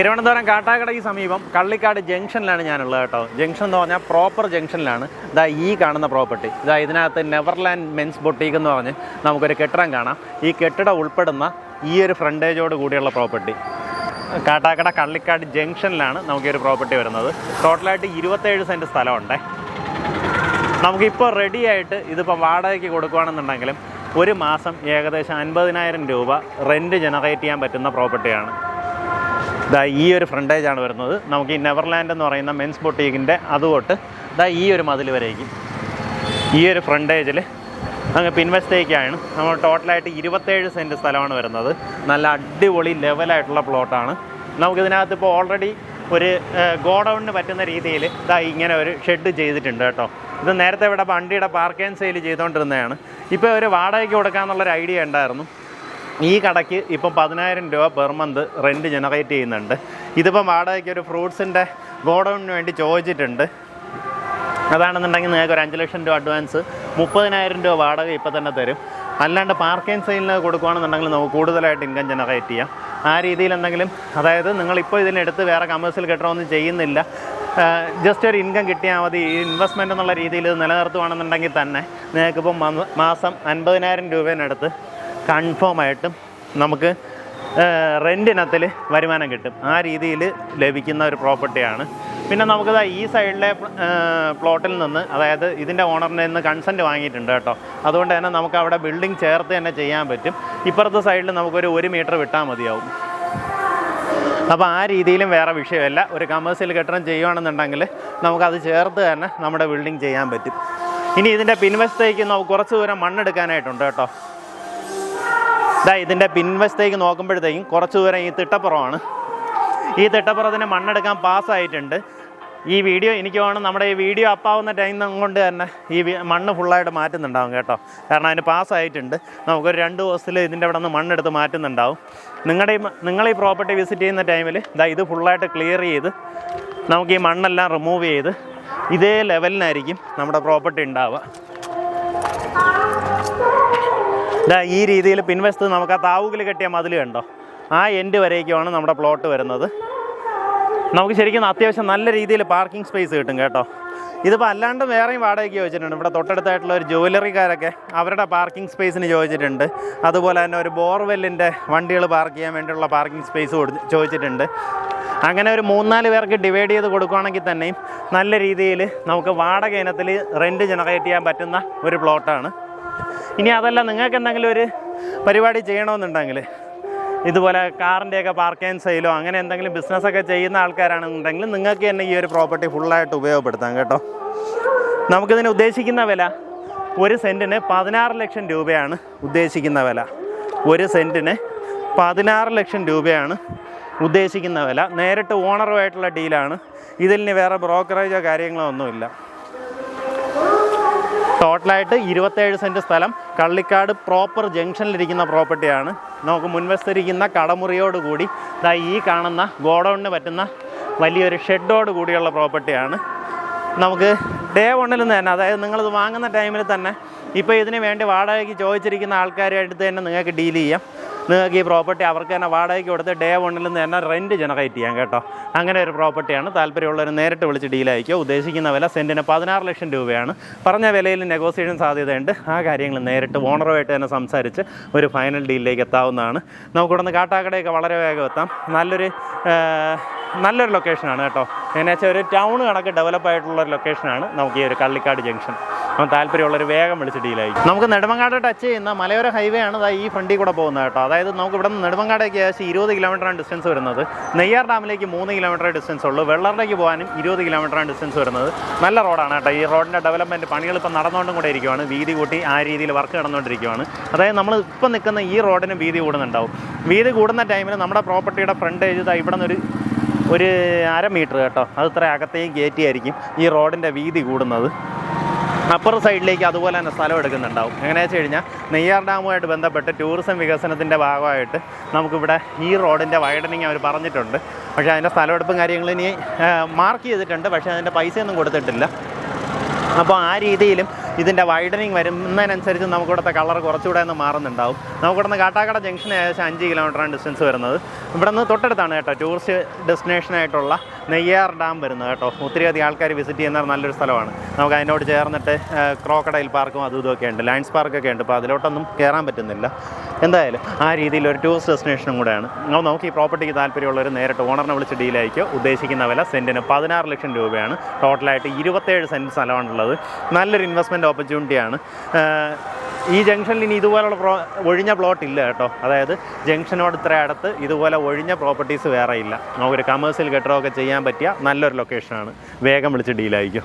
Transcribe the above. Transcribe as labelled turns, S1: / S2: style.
S1: തിരുവനന്തപുരം കാട്ടാക്കടയ്ക്ക് സമീപം കള്ളിക്കാട് ജംഗ്ഷനിലാണ് ഞാനുള്ളത് കേട്ടോ. ജംഗ്ഷൻ എന്ന് പറഞ്ഞാൽ പ്രോപ്പർ ജംഗ്ഷനിലാണ്. ഇതാ ഈ കാണുന്ന പ്രോപ്പർട്ടി ഇതാ ഇതിനകത്ത് നെവർലാൻഡ് മെൻസ് ബൊട്ടീക്ക് എന്ന് പറഞ്ഞ് നമുക്കൊരു കെട്ടിടം കാണാം. ഈ കെട്ടിടം ഉൾപ്പെടുന്ന ഈ ഒരു ഫ്രണ്ടേജോട് കൂടിയുള്ള പ്രോപ്പർട്ടി കാട്ടാക്കട കള്ളിക്കാട് ജംഗ്ഷനിലാണ് നമുക്ക് ഈ ഒരു പ്രോപ്പർട്ടി വരുന്നത്. ടോട്ടലായിട്ട് ഇരുപത്തേഴ് സെന്റ് സ്ഥലമുണ്ട്. നമുക്കിപ്പോൾ റെഡി ആയിട്ട് ഇതിപ്പോൾ വാടകയ്ക്ക് കൊടുക്കുകയാണെന്നുണ്ടെങ്കിലും ഒരു മാസം ഏകദേശം അൻപതിനായിരം രൂപ റെന്റ് ജനറേറ്റ് ചെയ്യാൻ പറ്റുന്ന പ്രോപ്പർട്ടിയാണ് ഇതാ ഈ ഒരു ഫ്രണ്ടേജാണ് വരുന്നത്. നമുക്ക് ഈ നെവർലാൻഡ് എന്ന് പറയുന്ന മെൻസ് ബൊട്ടീക്കിന്റെ അതുകൊണ്ട് ഇതാ ഈ ഒരു മതിൽ വരേക്കും. ഈ ഒരു ഫ്രണ്ടേജിൽ അങ്ങ് പിൻവശത്തേക്കാണ്. നമ്മൾ ടോട്ടലായിട്ട് ഇരുപത്തേഴ് സെന്റ് സ്ഥലമാണ് വരുന്നത്. നല്ല അടിപൊളി ലെവലായിട്ടുള്ള പ്ലോട്ടാണ് നമുക്കിതിനകത്ത് ഇപ്പോൾ ഓൾറെഡി ഒരു ഗോഡൗണിന് പറ്റുന്ന രീതിയിൽ ഇതാ ഇങ്ങനെ ഒരു ഷെഡ് ചെയ്തിട്ടുണ്ട് കേട്ടോ. ഇത് നേരത്തെ ഇവിടെ വണ്ടിയുടെ പാർക്ക് ആൻഡ് സെയിൽ ചെയ്തുകൊണ്ടിരുന്നതാണ് ഇപ്പോൾ ഒരു വാടകയ്ക്ക് കൊടുക്കാമെന്നുള്ളൊരു ഐഡിയ ഉണ്ടായിരുന്നു. ഈ കടയ്ക്ക് ഇപ്പം പതിനായിരം രൂപ പെർ മന്ത് റെന്റ് ജനറേറ്റ് ചെയ്യുന്നുണ്ട്. ഇതിപ്പം വാടകയ്ക്ക് ഒരു ഫ്രൂട്ട്സിന്റെ ഗോഡൗണിന് വേണ്ടി ചോദിച്ചിട്ടുണ്ട്. അതാണെന്നുണ്ടെങ്കിൽ നിങ്ങൾക്ക് ഒരു അഞ്ച് ലക്ഷം രൂപ അഡ്വാൻസ് മുപ്പതിനായിരം രൂപ വാടക ഇപ്പം തന്നെ തരും. അല്ലാണ്ട് പാർക്കിംഗ് സെയിലിന് കൊടുക്കുകയാണെന്നുണ്ടെങ്കിൽ നമുക്ക് കൂടുതലായിട്ട് ഇൻകം ജനറേറ്റ് ചെയ്യാം. ആ രീതിയിൽ എന്തെങ്കിലും അതായത് നിങ്ങളിപ്പോൾ ഇതിനെടുത്ത് വേറെ കമേഴ്സ്യൽ കെട്ടണമൊന്നും ചെയ്യുന്നില്ല. ജസ്റ്റ് ഒരു ഇൻകം കിട്ടിയാൽ മതി. ഈ എന്നുള്ള രീതിയിൽ ഇത് നിലനിർത്തുകയാണെന്നുണ്ടെങ്കിൽ തന്നെ നിങ്ങൾക്കിപ്പം മാസം അൻപതിനായിരം രൂപേനടുത്ത് കൺഫേം ആയിട്ടും നമുക്ക് റെന്റിനത്തിൽ വരുമാനം കിട്ടും. ആ രീതിയിൽ ലഭിക്കുന്ന ഒരു പ്രോപ്പർട്ടിയാണ്. പിന്നെ നമുക്കത് ഈ സൈഡിലെ പ്ലോട്ടിൽ നിന്ന് അതായത് ഇതിന്റെ ഓണറിന്റെ നിന്ന് കൺസെന്റ് വാങ്ങിയിട്ടുണ്ട് കേട്ടോ. അതുകൊണ്ട് തന്നെ നമുക്ക് അവിടെ ബിൽഡിംഗ് ചേർത്ത് തന്നെ ചെയ്യാൻ പറ്റും. ഇപ്പുറത്തെ സൈഡിൽ നമുക്കൊരു ഒരു മീറ്റർ വിട്ടാൽ മതിയാവും. അപ്പോൾ ആ രീതിയിലും വേറെ വിഷയമല്ല. ഒരു കമേഴ്സ്യൽ കെട്ടിടം ചെയ്യുകയാണെന്നുണ്ടെങ്കിൽ നമുക്കത് ചേർത്ത് തന്നെ നമ്മുടെ ബിൽഡിംഗ് ചെയ്യാൻ പറ്റും. ഇനി ഇതിന്റെ പിൻവശത്തേക്ക് നമുക്ക് കുറച്ച് ദൂരം മണ്ണെടുക്കാനായിട്ടുണ്ട് കേട്ടോ. ഇതാ ഇതിന്റെ പിൻവശത്തേക്ക് നോക്കുമ്പോഴത്തേക്കും കുറച്ച് ദൂരം ഈ തിട്ടപ്പുറമാണ്. ഈ തിട്ടപ്പുറത്തിന് മണ്ണെടുക്കാൻ പാസ്സായിട്ടുണ്ട് ഈ വീഡിയോ എനിക്ക് വേണം നമ്മുടെ ഈ വീഡിയോ അപ്പാവുന്ന ടൈം കൊണ്ട് തന്നെ ഈ മണ്ണ് ഫുള്ളായിട്ട് മാറ്റുന്നുണ്ടാവും കേട്ടോ. കാരണം അതിന് പാസ്സായിട്ടുണ്ട് നമുക്കൊരു രണ്ട് ദിവസത്തിൽ ഇതിന്റെ അവിടെ നിന്ന് മണ്ണെടുത്ത് മാറ്റുന്നുണ്ടാവും. നിങ്ങളുടെ ഈ നിങ്ങൾ ഈ പ്രോപ്പർട്ടി വിസിറ്റ് ചെയ്യുന്ന ടൈമിൽ ഇതാ ഇത് ഫുള്ളായിട്ട് ക്ലിയർ ചെയ്ത് നമുക്ക് ഈ മണ്ണെല്ലാം റിമൂവ് ചെയ്ത് ഇതേ ലെവലിനായിരിക്കും നമ്മുടെ പ്രോപ്പർട്ടി ഉണ്ടാവുക. ഇതാ ഈ രീതിയിൽ പിൻവശത്ത് നമുക്ക് ആ താവുകിൽ കെട്ടിയ മതിൽ കണ്ടോ? ആ എൻഡ് വരേക്കുമാണ് നമ്മുടെ പ്ലോട്ട് വരുന്നത്. നമുക്ക് ശരിക്കും അത്യാവശ്യം നല്ല രീതിയിൽ പാർക്കിംഗ് സ്പേസ് കിട്ടും കേട്ടോ. ഇതിപ്പോൾ അല്ലാണ്ട് വേറെയും വാടകയ്ക്ക് ചോദിച്ചിട്ടുണ്ട്. ഇവിടെ തൊട്ടടുത്തായിട്ടുള്ള ഒരു ജുവലറിക്കാരൊക്കെ അവരുടെ പാർക്കിംഗ് സ്പേസിന് ചോദിച്ചിട്ടുണ്ട്. അതുപോലെ തന്നെ ഒരു ബോർവെല്ലിന്റെ വണ്ടികൾ പാർക്ക് ചെയ്യാൻ വേണ്ടിയുള്ള പാർക്കിംഗ് സ്പേസ് ചോദിച്ചിട്ടുണ്ട്. അങ്ങനെ ഒരു മൂന്നാൽ പേർക്ക് ഡിവൈഡ് ചെയ്ത് കൊടുക്കുകയാണെങ്കിൽ തന്നെയും നല്ല രീതിയിൽ നമുക്ക് വാടക ഇനത്തിൽ റെന്റ് ജനറേറ്റ് ചെയ്യാൻ പറ്റുന്ന ഒരു പ്ലോട്ടാണ് ഇനി അതല്ല നിങ്ങൾക്ക് എന്തെങ്കിലും ഒരു പരിപാടി ചെയ്യണമെന്നുണ്ടെങ്കിൽ ഇതുപോലെ കാറിന്റെയൊക്കെ പാർക്ക് ആൻഡ് സെയിലോ അങ്ങനെ എന്തെങ്കിലും ബിസിനസ്സൊക്കെ ചെയ്യുന്ന ആൾക്കാരാണെന്നുണ്ടെങ്കിൽ നിങ്ങൾക്ക് തന്നെ ഈ ഒരു പ്രോപ്പർട്ടി ഫുള്ളായിട്ട് ഉപയോഗപ്പെടുത്താം കേട്ടോ. നമുക്കിതിന് ഉദ്ദേശിക്കുന്ന വില ഒരു സെന്റിന് പതിനാറ് ലക്ഷം രൂപയാണ് ഉദ്ദേശിക്കുന്ന വില. ഒരു സെന്റിന് പതിനാറ് ലക്ഷം രൂപയാണ് ഉദ്ദേശിക്കുന്ന വില. നേരിട്ട് ഓണറുമായിട്ടുള്ള ഡീലാണ് ഇതിൽ വേറെ ബ്രോക്കറേജോ കാര്യങ്ങളോ ഒന്നുമില്ല. ടോട്ടലായിട്ട് ഇരുപത്തേഴ് സെന്റ് സ്ഥലം. കള്ളിക്കാട് പ്രോപ്പർ ജംഗ്ഷനിലിരിക്കുന്ന പ്രോപ്പർട്ടിയാണ്. നമുക്ക് മുൻവശത്തിരിക്കുന്ന കടമുറിയോട് കൂടി ഇതാ ഈ കാണുന്ന ഗോഡൗണിന് പറ്റുന്ന വലിയൊരു ഷെഡോട് കൂടിയുള്ള പ്രോപ്പർട്ടിയാണ്. നമുക്ക് ഡേ വണ്ണിൽ നിന്ന് തന്നെ അതായത് നിങ്ങളിത് വാങ്ങുന്ന ടൈമിൽ തന്നെ ഇപ്പോൾ ഇതിന് വേണ്ടി വാടകയ്ക്ക് ചോദിച്ചിരിക്കുന്ന ആൾക്കാരുമായിട്ട് തന്നെ നിങ്ങൾക്ക് ഡീൽ ചെയ്യാം. നിങ്ങൾക്ക് ഈ പ്രോപ്പർട്ടി അവർക്ക് തന്നെ വാടകയ്ക്ക് കൊടുത്ത് ഡേ വണ്ണിൽ നിന്ന് തന്നെ റെന്റ് ജനറേറ്റ് ചെയ്യാം കേട്ടോ. അങ്ങനെ ഒരു പ്രോപ്പർട്ടിയാണ് താല്പര്യമുള്ളവർ നേരിട്ട് വിളിച്ച് ഡീലായിരിക്കും ഉദ്ദേശിക്കുന്ന വില സെന്റിന് പതിനാറ് ലക്ഷം രൂപയാണ്. പറഞ്ഞ വിലയിൽ നെഗോസിയേഷൻ സാധ്യതയുണ്ട്. ആ കാര്യങ്ങൾ നേരിട്ട് ഓണറുമായിട്ട് തന്നെ സംസാരിച്ച് ഒരു ഫൈനൽ ഡീലിലേക്ക് എത്താവുന്നതാണ്. നമുക്കിവിടെ നിന്ന് കാട്ടാക്കടയൊക്കെ വളരെ വേഗം എത്താം. നല്ലൊരു നല്ലൊരു ലൊക്കേഷനാണ് കേട്ടോ. എന്നുവെച്ചാൽ ഒരു ടൗൺ കണക്ക് ഡെവലപ്പ് ആയിട്ടുള്ള ഒരു ലൊക്കേഷനാണ് നമുക്ക് ഈ ഒരു കള്ളിക്കാട് ജംഗ്ഷൻ അപ്പം താല്പര്യമുള്ളൊരു വേഗം വിളിച്ച് ഡീലായി നമുക്ക് നെടുമങ്ങാട് ടച്ച് ചെയ്യുന്ന മലയോര ഹൈവേ ആണ് ഈ ഫ്രണ്ടിൽ കൂടെ പോകുന്നത് കേട്ടോ. അതായത് നമുക്ക് ഇവിടെ നിന്ന് നെടുമങ്ങാടേക്ക് ഏകദേശം ഇരുപത് കിലോമീറ്ററാണ് ഡിസ്റ്റൻസ് വരുന്നത്. നെയ്യാർ ഡാമിലേക്ക് മൂന്ന് കിലോമീറ്റർ ഡിസ്റ്റൻസ് ഉള്ളൂ. വെള്ളറിലേക്ക് പോകാനും ഇരുപത് കിലോമീറ്ററാണ് ഡിസ്റ്റൻസ് വരുന്നത്. നല്ല റോഡാണ് കേട്ടോ. ഈ റോഡിന്റെ ഡെവലപ്മെന്റ് പണികൾ ഇപ്പം നടന്നുകൊണ്ടും കൂടെ ഇരിക്കുവാണ്. വീതി കൂട്ടി ആ രീതിയിൽ വർക്ക് നടന്നുകൊണ്ടിരിക്കുവാണ്. അതായത് നമ്മൾ ഇപ്പം നിൽക്കുന്ന ഈ റോഡിന് വീതി കൂടുന്നുണ്ടാവും. വീതി കൂടുന്ന ടൈമിൽ നമ്മുടെ പ്രോപ്പർട്ടിയുടെ ഫ്രണ്ട് ഏജ് ഇവിടെ നിന്നൊരു ഒരു അര മീറ്റർ കേട്ടോ. അത് ഇത്ര അകത്തേയും കയറ്റിയായിരിക്കും ഈ റോഡിന്റെ വീതി കൂടുന്നത്. അപ്പർ സൈഡിലേക്ക് അതുപോലെ തന്നെ സ്ഥലം എടുക്കുന്നുണ്ടാവും. എങ്ങനെയാ വെച്ച് കഴിഞ്ഞാൽ നെയ്യാർ ഡാമുമായിട്ട് ബന്ധപ്പെട്ട് ടൂറിസം വികസനത്തിന്റെ ഭാഗമായിട്ട് നമുക്കിവിടെ ഈ റോഡിന്റെ വൈഡനിങ് അവർ പറഞ്ഞിട്ടുണ്ട്. പക്ഷേ അതിന്റെ സ്ഥലമെടുപ്പും കാര്യങ്ങളും ഇനി മാർക്ക് ചെയ്തിട്ടുണ്ട്. പക്ഷേ അതിന്റെ പൈസയൊന്നും കൊടുത്തിട്ടില്ല. അപ്പോൾ ആ രീതിയിലും ഇതിന്റെ വൈഡനിങ് വരുന്നതിനനുസരിച്ച് നമുക്കിവിടുത്തെ കളർ കുറച്ചുകൂടെ ഒന്ന് മാറുന്നുണ്ടാവും. നമുക്കിവിടുന്ന് കാട്ടാക്കട ജംഗ്ഷൻ ഏകദേശം അഞ്ച് കിലോമീറ്ററാണ് ഡിസ്റ്റൻസ് വരുന്നത്. ഇവിടെ നിന്ന് തൊട്ടടുത്താണ് കേട്ടോ ടൂറിസ്റ്റ് ഡെസ്റ്റിനേഷനായിട്ടുള്ള നെയ്യാർ ഡാം വരുന്നത് കേട്ടോ. ഒത്തിരി അധികം ആൾക്കാർ വിസിറ്റ് ചെയ്യുന്ന നല്ലൊരു സ്ഥലമാണ്. നമുക്ക് അതിനോട് ചേർന്നിട്ട് ക്രോക്കഡൈൽ പാർക്കും അതും ഇതൊക്കെ ഉണ്ട്. ലയൺസ് പാർക്കൊക്കെ ഉണ്ട്. അപ്പോൾ അതിലോട്ടൊന്നും കയറാൻ പറ്റുന്നില്ല. എന്തായാലും ആ രീതിയിൽ ഒരു ടൂറിസ്റ്റ് ഡെസ്റ്റിനേഷനും കൂടെയാണ്. അപ്പോൾ നമുക്ക് ഈ പ്രോപ്പർട്ടിക്ക് താല്പര്യമുള്ളവർ നേരിട്ട് ഓണറിനെ വിളിച്ച് ഡീലായിരിക്കും ഉദ്ദേശിക്കുന്ന വില സെന്റിന് പതിനാറ് ലക്ഷം രൂപയാണ്. ടോട്ടലായിട്ട് ഇരുപത്തേഴ് സെന്റ് സ്ഥലമാണുള്ളത്. നല്ലൊരു ഇൻവെസ്റ്റ്മെന്റ് ഓപ്പർച്യൂണിറ്റിയാണ് ഈ ജംഗ്ഷനിൽ ഇനി ഇതുപോലുള്ള പ്രോ ഒഴിഞ്ഞ പ്ലോട്ട് ഇല്ല കേട്ടോ. അതായത് ജംഗ്ഷനോട് ഇത്ര അടുത്ത് ഇതുപോലെ ഒഴിഞ്ഞ പ്രോപ്പർട്ടീസ് വേറെ ഇല്ല. നമുക്കൊരു കമേഴ്സ്യൽ കെട്ടിടമൊക്കെ ചെയ്യാൻ പറ്റിയ നല്ലൊരു ലൊക്കേഷനാണ് വേഗം വിളിച്ച് ഡീലായിരിക്കും